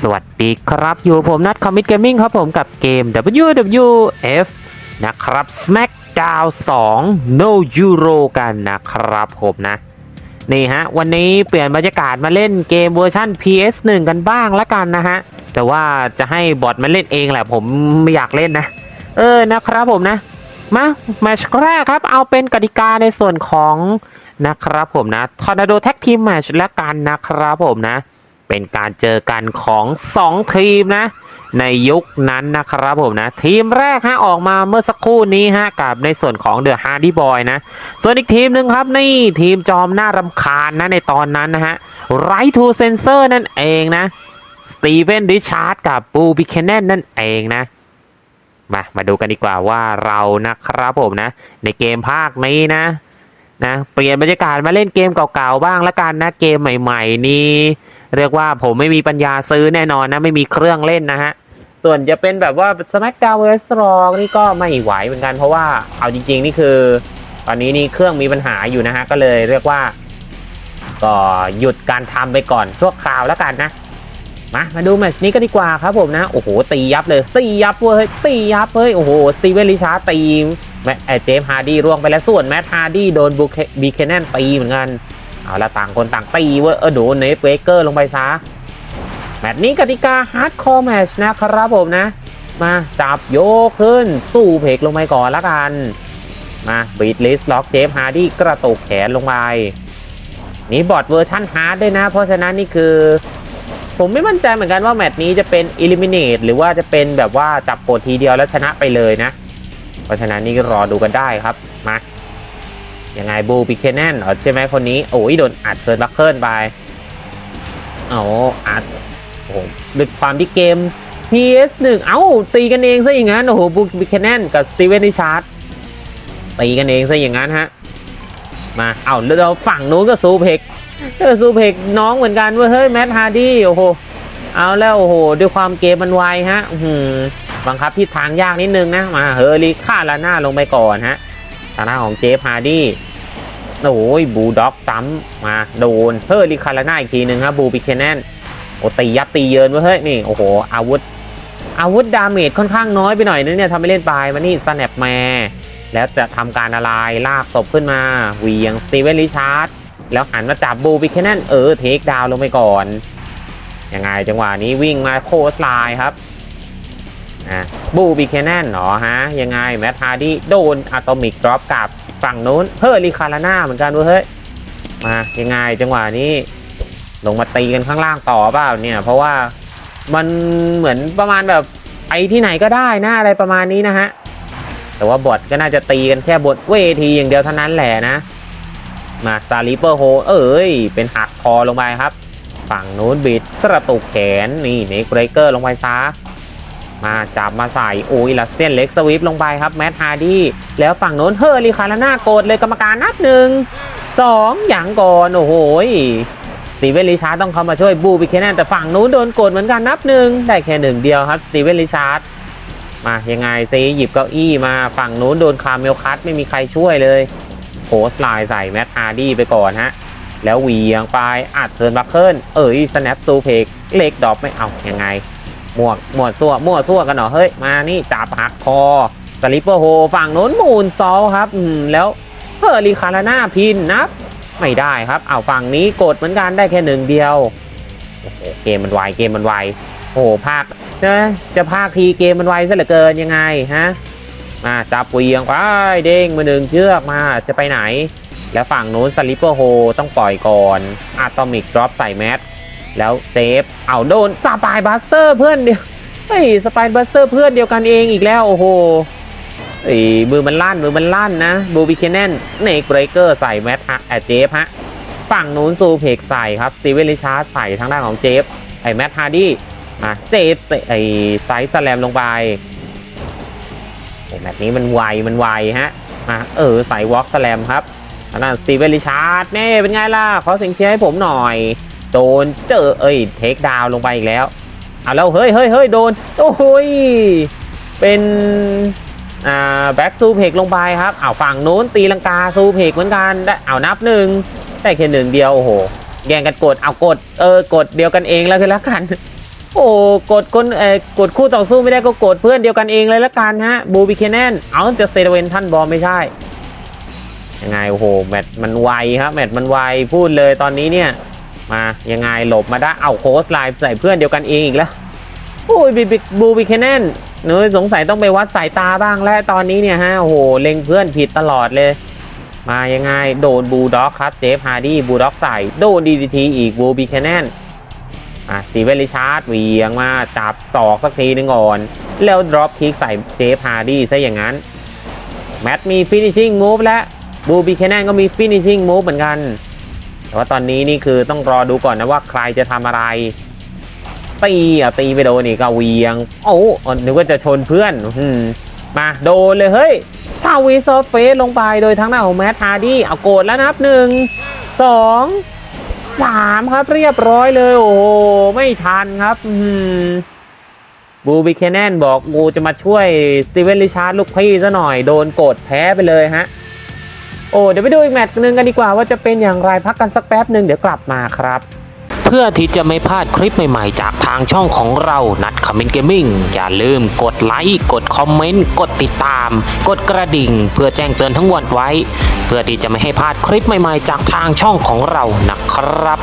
สวัสดีครับ อยู่ผมนัดคอมมิตเกมมิ่งครับผมกับเกม WWF นะครับ SmackDown 2 No Euro กันนะครับผมนะ นี่ฮะ วันนี้เปลี่ยนบรรยากาศมาเล่นเกมเวอร์ชัน PS1 กันบ้างละกันนะฮะ แต่ว่าจะให้บอทมาเล่นเองแหละผมไม่อยากเล่นนะ เออนะครับผมนะ มาแมชแรกครับ เอาเป็นกติกาในส่วนของนะครับผมนะ Tornado Tag Team Match ละกันนะครับผมนะ เป็นการเจอกันของ 2 ทีมนะในยุคนั้นนะครับผมนะ ทีมแรกฮะออกมาเมื่อสักครู่นี้ฮะกับในส่วนของเดอะฮาร์ดี้บอยนะ ส่วนอีกทีมหนึ่งครับนี่ทีมจอมหน้ารำคาญนะในตอนนั้นนะฮะไรทูเซนเซอร์นั่นเองนะสตีเวนดิชาร์ดกับปูบิเคนเนนนั่นเองนะ มามาดูกันดีกว่าว่าเรานะครับผมนะ ในเกมภาคนี้นะนะ เปลี่ยนบรรยากาศมาเล่นเกมเก่าๆบ้างละกันนะเกมใหม่ ๆ นี่ เรียกว่าผมไม่มีปัญญาซื้อแน่นอนนะ ไม่มีเครื่องเล่นนะฮะ ส่วนจะเป็นแบบว่า SmackDown vs Raw นี่ก็ไม่ไหวเหมือนกัน เพราะว่าเอาจริง ๆ นี่คือ ตอนนี้นี่เครื่องมีปัญหาอยู่นะฮะ ก็เลยเรียกว่า ก็หยุดการทำไปก่อนชั่วคราวแล้วกันนะมามาดูแมตช์นี้ก็ดีกว่าครับผมนะ โอ้โห ตียับเลย ตียับเว้ยตียับเฮ้ยโอ้โหสตีเวนลิชาตีแมทเจม์ฮาร์ดี้ร่วงไปแล้วส่วนแมทฮาร์ดี้โดนบูเคบีเคเนนตีเหมือนกัน เอาละต่างคนต่างตีเว้ยเออโดนเนฟเวเกอร์ลงไปซะแมตช์นี้กติกาฮาร์ดคอร์แมชนะครับผมนะ มาจับโยกขึ้น สู้เพกลงไปก่อนละกัน มาบีดลิสล็อกเจมส์ฮาร์ดี้กระตุกแขนลงไปนี่บอดเวอร์ชันฮาร์ดด้วยนะ เพราะฉะนั้นนี่คือ ผมไม่มั่นใจเหมือนกันว่าแมตช์นี้จะเป็น Eliminate หรือว่าจะเป็นแบบว่าจับกดทีเดียวแล้วชนะไปเลยนะ เพราะฉะนั้นนี่รอดูกันได้ครับมา ยังไงบูปิเคแนนเหรอใช่ไหมคนนี้ โอ้ยโดนอัดเกิร์นบัคเคิลไปเอาอัดโอ้โหด้วยความที่เกม PS1 เอ้า ตีกันเองซะอย่างนั้น โอ้โหบูปิเคแนนกับสตีเวนดิชาร์ดตีกันเองซะอย่างนั้นฮะ มา เอาแล้วเราฝั่งนู้นก็ซูเพกเออซูเพกน้องเหมือนกันเว้ยเฮ้ยแมทฮาร์ดี้โอ้โหเอาแล้วโอ้โหด้วยความเกมมันไวฮะอื้อหือบังคับทิศทางยากนิดนึงนะมาเฮอริฆ่าลาหน้าลงไปก่อนฮะทางหน้าของเจฟฮาร์ดี้ โอ้ยบูด็อกซ้ำมาโดนเฮอร์ลิคาลาน้าอีกทีหนึ่งครับบูปิเคแนนโอ้ตียับตีเยินว้ยเฮ้ยนี่โอ้โหอาวุธ อาวุธดาเมจค่อนข้างน้อยไปหน่อยนะเนี่ยทำให้เล่นไปมานี่สแนปแมร์แล้วจะทำการอะไรลากศพขึ้นมาเวียงสตีเวนริชาร์ดแล้วหันมาจับบูบิแค่นั้นเออเทคดาวลงไปก่อนยังไงจังหวะนี้วิ่งมาโคสไลน์ครับ อะบูบิแคนนเหรอฮะ ยังไง แมทฮาร์ดี้โดนอะตอมิกดรอปกับฝั่งนู้นเฮ้ยลิคาราน่าเหมือนกันเว้ยเฮ้ยมายังไงจังหวะนี้ลงมาตีกันข้างล่างต่อเปล่าเนี่ย เพราะว่ามันเหมือนประมาณแบบไปที่ไหนก็ได้นะอะไรประมาณนี้นะฮะ แต่ว่าบอทก็น่าจะตีกันแค่บทเวทีอย่างเดียวเท่านั้นแหละนะ มาซาลิเปอร์โฮเอ้ย เป็นหักคอลงไปครับ ฝั่งนู้นบิดกระตุกแขนนี่เนกเบรเกอร์ลงไปซะ มาจับมาใส่โอ้ยลัสเซียนเล็กสวิฟลงไปครับแมทฮาร์ดี้แล้วฝั่งนู้นเฮอริคาราน่าโกดเลยกรรมการนับหนึ่งสองอย่างก่อนโอ้โหสตีเวนลิชาร์ดต้องเข้ามาช่วยบูบิเคแนนแต่ฝั่งนู้นโดนโกดเหมือนกันนับหนึ่งได้แค่หนึ่งเดียวครับสตีเวนลิชาร์ดมายังไงซีหยิบเก้าอี้มาฝั่งนู้นโดนคาร์เมลคัตไม่มีใครช่วยเลยโพสไลน์ใส่แมทฮาร์ดี้ไปก่อนฮะแล้วเหวียงไปอัดเทิร์นบัคเคิลเอ้ยสแนปซูเพกเล็กดรอปไม่เอายังไง หมวกหมวดซั่วมั่วซั่วกันเหรอเฮ้ยมานี่จับหักคอสลิปเปอร์โฮฝั่งโน้นมูนซอลครับอืมแล้วเฮอริคาราน่าพินนับไม่ได้ครับเอาฝั่งนี้กดเหมือนกันได้แค่หนึ่งเดียวโอ้โหเกมมันไวเกมมันไวโอ้โหภาคนะจะภาคทีเกมมันไวซะเหลือเกินยังไงฮะมาจับเวียงไปเด้งมาหนึ่งเชือกมาจะไปไหน แล้วฝั่งโน้นสลิปเปอร์โฮต้องปล่อยก่อนอะตอมิกดรอปใส่แมท แล้วเซฟเอาโดนสปายบัสเตอร์เพื่อนเดียวเฮ้ยสปายบัสเตอร์เพื่อนเดียวกันเองอีกแล้วโอ้โหเอ้มือมันลั่นมือมันลั่นนะบูบิเคเนนเนกเบรเกอร์ใส่แมทฮะแอเจฟฮะฝั่งนู้นซูเพกใส่ครับสตีเวลิชาร์ดใส่ทางด้านของเจฟไอแมทฮาร์ดี้มาเจฟไอไซส์สแลมลงไปโอ้แมตช์นี้มันไวมันไวฮะมาเออใส่วอล์กสแลมครับทางด้านสตีเวนริชาร์ดเน่เป็นไงล่ะขอเสียงเชียร์ให้ผมหน่อย โดนเจอเอ้ยเทคดาวลงไปอีกแล้วเอาแล้วเฮ้ยเฮ้ยเฮ้ยโดนโอ้โหยเป็นอ่าแบ็กซูเพกลงไปครับเอาฝั่งโน้นตีลังกาซูเพกเหมือนกันได้เอานับหนึ่งได้แค่หนึ่งเดียวโอ้โหแย่งกันกดเอากดเออกดเดียวกันเองแล้วกันแล้วกันโอ้กดคนเอ่อกดคู่ต่อสู้ไม่ได้ก็กดเพื่อนเดียวกันเองเลยละกันฮะบูบิเคเนนเอาจะเซเวนท่านบอลไม่ใช่ยังไงโอ้โหแมตช์มันไวครับแมตช์มันไวพูดเลยตอนนี้เนี่ย มายังไงหลบมาได้เอาโค้ชไลน์ใส่เพื่อนเดียวกันเองอีกแล้วโอ้ยบิบิบูบิเคเนนเนยสงสัยต้องไปวัดสายตาบ้างแล้วตอนนี้เนี่ยฮะโอ้โหเล็งเพื่อนผิดตลอดเลย มายังไงโดนบูด็อกครับเจฟฮาร์ดี้บูด็อกใส่โดนดีดีทีอีกบูบิเคเนนอะสีเวนริชาร์ดเวียงมาจับศอกสักทีหนึงก่อน แล้วดรอปคิกใส่เจฟฮาร์ดี้ซะอย่างนั้นแมตต์มีฟินิชชิ่งมูฟและบูบิเคเนนก็มีฟินิชชิ่งมูฟเหมือนกัน แต่ว่าตอนนี้นี่คือต้องรอดูก่อนนะว่าใครจะทำอะไร ตีอะตีไปโดนนี่ก็เวียง โอ้นึกว่าจะชนเพื่อนอืมมาโดนเลยเฮ้ยทาวีซอร์เฟสลงไปโดยทั้งหน้าของแมทฮาร์ดี้เอาโกดแล้วนับหนึ่งสองสามครับเรียบร้อยเลย โอ้โหไม่ทันครับบูบิเคเนนบอกกูจะมาช่วยสตีเวนริชาร์ดลูกพี่ซะหน่อย โดนโกดแพ้ไปเลยฮะ โอ้เดี๋ยวไปดูอีกแมตช์หนึ่งกันดีกว่าว่าจะเป็นอย่างไรพักกันสักแป๊บหนึ่งเดี๋ยวกลับมาครับเพื่อที่จะไม่พลาดคลิปใหม่ๆ จากทางช่องของเรา นัดคอมเมนต์เกมมิ่ง อย่าลืมกดไลค์ กดคอมเมนต์ กดติดตาม กดกระดิ่ง เพื่อแจ้งเตือนทั้งหมดไว้ เพื่อที่จะไม่ให้พลาดคลิปใหม่ๆ จากทางช่องของเรา นะครับ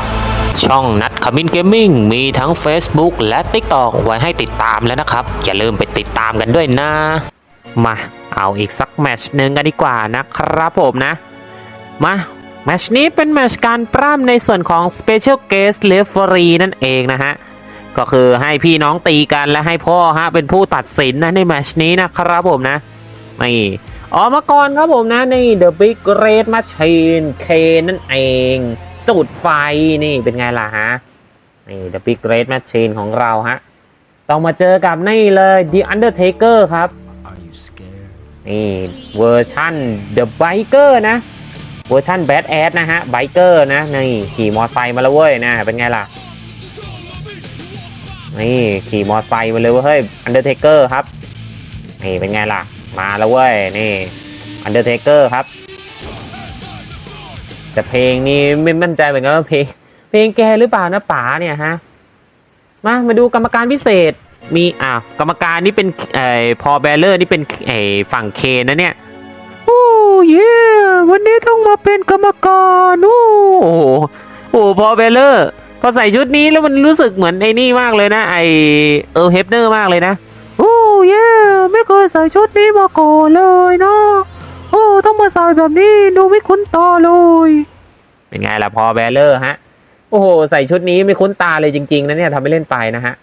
ช่องนัดคอมเมนต์เกมมิ่งมีทั้ง Facebook และ TikTok ไว้ให้ติดตามแล้วนะครับ อย่าลืมไปติดตามกันด้วยนะ มา เอาอีกสักแมชหนึ่งกันดีกว่านะครับผมนะ มาแมชนี้เป็นแมชการปล้ำในส่วนของ Special Guest Referee นั่นเองนะฮะ ก็คือให้พี่น้องตีกันและให้พ่อฮะเป็นผู้ตัดสินนะในแมชนี้นะครับผมนะนี่ออกมาก่อนครับผมนะนี่ The Big Red Machine เคนนั่นเอง จุดไฟนี่เป็นไงล่ะฮะ นี่ The Big Red Machine ของเราฮะ ต้องมาเจอกับนี่เลย The Undertaker ครับ นี่เวอร์ชั่น The Biker นะ เวอร์ชั่น Bad Ass นะฮะ Biker นะนี่ขี่มอไซค์มาแล้วเว้ยนะ เป็นไงล่ะ นี่ขี่มอไซค์มาเลยเว้ยเฮ้ย Undertaker ครับ นี่เป็นไงล่ะ มาแล้วเว้ย นี่ Undertaker ครับ แต่เพลงนี้ไม่มั่นใจเหมือนกันว่าเพลงเพลงแกหรือเปล่านะป๋าเนี่ยฮะ มา มาดูกรรมการพิเศษ มีอ่าวกรรมการนี่เป็นไอ้พอแบลเลอร์นี่เป็นไอ้ฝั่งเคนะเนี่ยโอ้เย่วันนี้ต้องมาเป็นกรรมการโอ้โหโอ้พอแบลเลอร์พอใส่ชุดนี้แล้วมันรู้สึกเหมือนไอ้นี่มากเลยนะ ไอเออเฮปเนอร์มากเลยนะโอ้เย่ไม่เคยใส่ชุดนี้มาก่อนเลยเนาะโอ้ต้องมาใส่แบบนี้ดูไม่คุ้นตาเลย เป็นไงล่ะพอแบลเลอร์ฮะโอ้โหใส่ชุดนี้ไม่คุ้นตาเลยจริง ๆนะเนี่ยทำไม่เล่นไปนะฮะ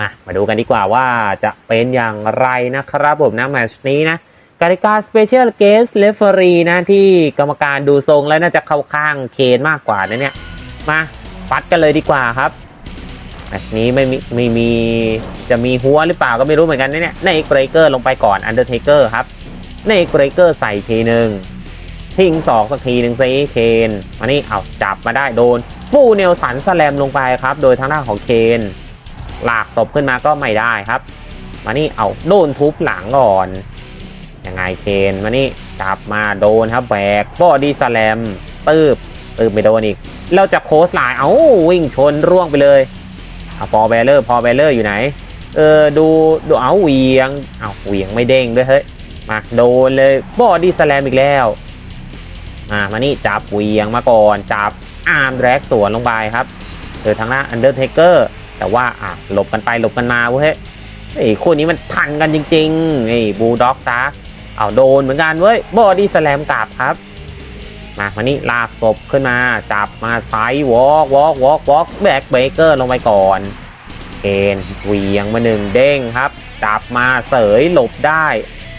มา มาดูกันดีกว่าว่าจะเป็นอย่างไรนะครับผมนะแมชนี้นะกติกา Special Guest Referee นะที่กรรมการดูทรงแล้วน่าจะเข้าข้างเคนมากกว่านะเนี่ย มาปัดกันเลยดีกว่าครับแมชนี้ไม่มีไม่มีจะมีหัวหรือเปล่าก็ไม่รู้เหมือนกันนะเนี่ยในเกรเกอร์ลงไปก่อน Undertaker ครับในเกรเกอร์ใส่ทีหนึ่งทิ้งสองสักทีหนึ่งซิเคนมานี่เอาจับมาได้โดนฟูเนลสันสแลมลงไปครับ โดยทางด้านของเคน ลากตบขึ้นมาก็ไม่ได้ครับ มานี่เอาโดนทุบหลังก่อนยังไงเคนมานี่จับมาโดนครับแบกบอดี้สแลมตืบตืบไม่โดนอีกแล้วจะโคสไลน์เอาวิ่งชนร่วงไปเลยเอาพอแบลเลอร์พอแบลเลอร์อยู่ไหน เออดูดูเอาเหวียงเอาเหวียงไม่เด้งด้วยเฮ้ยมาโดนเลยบอดี้สแลมอีกแล้วอ่ามานี่จับเหวียงมาก่อนจับอาร์มแรกสวนลงไปครับเจอทางหน้าอันเดอร์เทเกอร์ แต่ว่าอะหลบกันไปหลบกันมาเว้ยไอ้คู่นี้มันทันกันจริงๆนี่บูลด็อกซะเอาโดนเหมือนกันเว้ยบอดี้สแลมกลับครับมามานี่ลากศพขึ้นมาจับมาไซวอล์กวอล์กวอล์กวอล์กแบกเบเกอร์ลงไปก่อนเคนเวียงมาหนึ่งเด้งครับ จับมาเสยหลบได้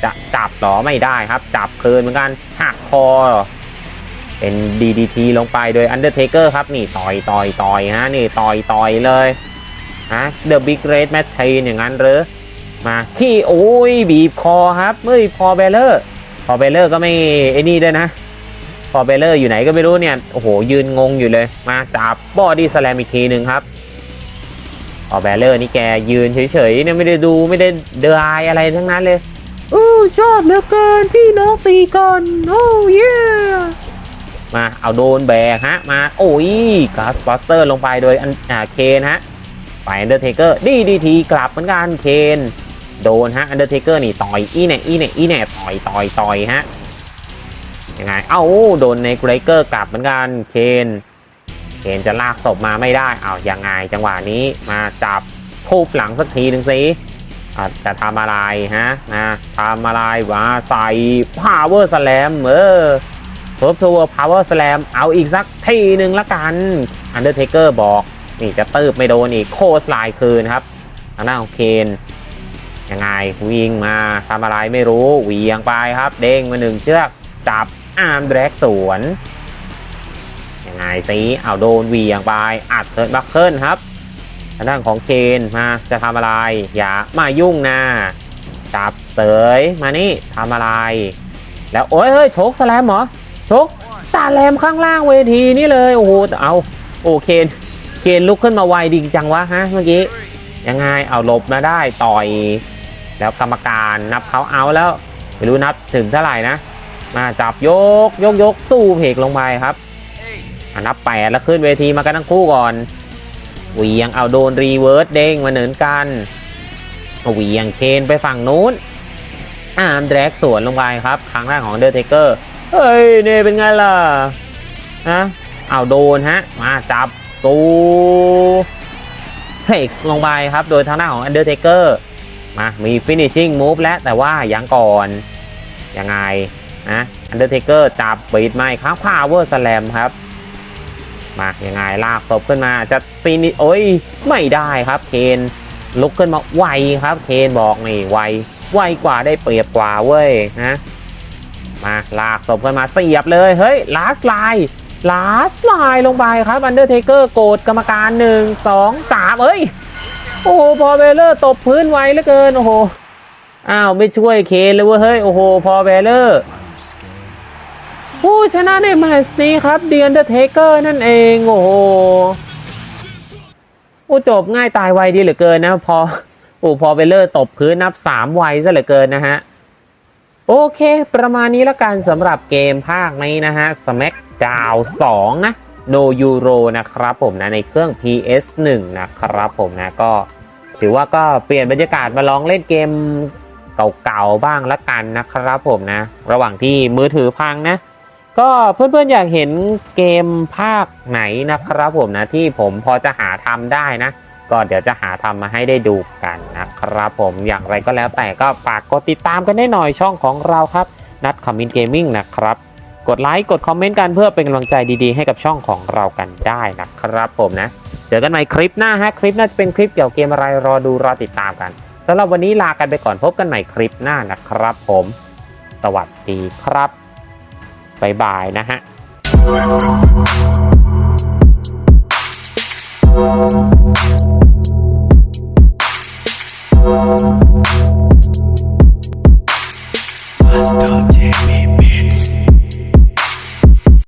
จะจับหรอไม่ได้ครับ จับคืนเหมือนกันหักคอ เป็น DDT ลงไปโดย Undertaker ครับ นี่ต่อยต่อยต่อยฮะนี่ต่อยต่อยเลย ฮะ The Big Red Machine อย่างนั้นเหรอมาขี้โอ้ยบีบคอครับเฮ้ยพอเบลเลอร์พอเบลเลอร์ก็ไม่ไอ้นี่ด้วยนะพอเบลเลอร์อยู่ไหนก็ไม่รู้เนี่ยโอ้โหยืนงงอยู่เลยมาจับบอดี้สแลมอีกทีหนึ่งครับพอเบลเลอร์นี่แกยืนเฉยๆเนี่ยไม่ได้ดูไม่ได้เดรายอะไรทั้งนั้นเลยโอ้ชอบเหลือเกินพี่น้องตีกันโอ้ยมาเอาโดนแบกฮะมาโอ้ยกาสบัสเตอร์ลงไปโดยอันอ่าเคนฮะ ไปอันเดอร์เทเกอร์ดีดีทีกลับเหมือนกันเคนโดนฮะอันเดอร์เทเกอร์นี่ต่อยอีแน่อีแน่อีแน่ต่อยต่อยต่อยฮะยังไงเอ้าโดนในเกรเกอร์กลับเหมือนกันเคนเคนจะลากศพมาไม่ได้เอายังไงจังหวะนี้มาจับทุบหลังสักทีหนึ่งสิจะทำอะไรฮะนะทำอะไรวะใส่ power slam เออเฟิร์สทัวร์พาวเวอร์สแลมเอาอีกสักทีหนึ่งละกันอันเดอร์เทเกอร์บอก นี่จะตืบไม่โดนอีกโคสไลน์คืนครับทางหน้านของเคนยังไงวิ่งมาทำอะไรไม่รู้เหวียงไปครับ เด้งมาหนึ่งเชือกจับอาร์มแดรกสวนยังไงสิเอาโดนเหวียงไปอัดเทิร์นบัคเคิลครับทางด้านของเคนมาจะทำอะไร อย่ามายุ่งนะจับเสยมานี่ทำอะไร แล้วโอ้ยเฮ้ยโชกสแลมเหรอชกตาแรมข้างล่างเวทีนี่เลยโอ้โหเอาโอเคน เคนลุกขึ้นมาไวดีจังวะฮะเมื่อกี้ ยังไงเอาหลบมาได้ต่อย แล้วกรรมการนับเขาเอาแล้ว ไม่รู้นับถึงเท่าไหร่นะ มาจับยกยกยกสู้เพกลงไปครับนับแปดแล้วขึ้นเวทีมากันทั้งคู่ก่อนเวียงเอาโดนรีเวิร์สเด้งมาเหมือนกันเวียงเคนไปฝั่งนู้นอาร์มแดกสวนลงไปครับครั้งแรกของเดอร์เทเกอร์เฮ้ยเนี่ยเป็นไงล่ะนะเอาโดนฮะ มาจับ ซูเฟกลงไปครับ โดยทางหน้าของ Undertaker มา มี finishing move แล้วแต่ว่ายังก่อน ยังไงนะ Undertaker จับบีดไม่ครับ power slam ครับ มายังไงลากศพขึ้นมาจะฟินิโอ้ย ไม่ได้ครับเคนลุกขึ้นมาไวครับเคนบอกนี่ไวไวกว่าได้เปรียบกว่าเว้ยนะมาลากศพกันมาเสียบเลย เฮ้ยลาสไลน์ ลาสไลน์ลงไปครับอันเดอร์เทเกอร์โกดกรรมการหนึ่งสองสามเอ้ย โอ้โห พอเวลเลอร์ตบพื้นไวเหลือเกิน โอ้โห อ้าวไม่ช่วยเคนเลยเว้ยเฮ้ย โอ้โห พอเวลเลอร์ผู้ชนะในแมตช์นี้ครับเดียนเดอร์เทเกอร์นั่นเอง โอ้โหโอ้จบง่ายตายไวดีเหลือเกินนะ พอโอ้พอเวลเลอร์ตบพื้นนับสามไวซะเหลือเกินนะฮะ โอเค ประมาณนี้ละกันสำหรับเกมภาคนี้นะฮะ Smackdown 2 นะ No Euro นะครับผมนะ ในเครื่อง PS1 นะครับผมนะ ก็ถือว่าก็เปลี่ยนบรรยากาศมาลองเล่นเกมเก่าๆบ้างละกันนะครับผมนะ ระหว่างที่มือถือพังนะ ก็เพื่อนๆอยากเห็นเกมภาคไหนนะครับผมนะ ที่ผมพอจะหาทำได้นะ ก็เดี๋ยวจะหาทำมาให้ได้ดูกันนะครับผมอย่างไรก็แล้วแต่ก็ฝากกดติดตามกันได้หน่อยช่องของเราครับ นัดคอมมินเกมมิ่งนะครับ กดไลค์กดคอมเมนต์กันเพื่อเป็นกำลังใจดีๆ ให้กับช่องของเรากันได้นะครับผมนะ เจอกันใหม่คลิปหน้าฮะคลิปหน้าจะเป็นคลิปเกี่ยวกับเกมอะไรรอดูรอติดตามกันสำหรับวันนี้ลากันไปก่อนพบกันใหม่คลิปหน้านะครับ ผม สวัสดีครับบ๊ายบายนะฮะ Thank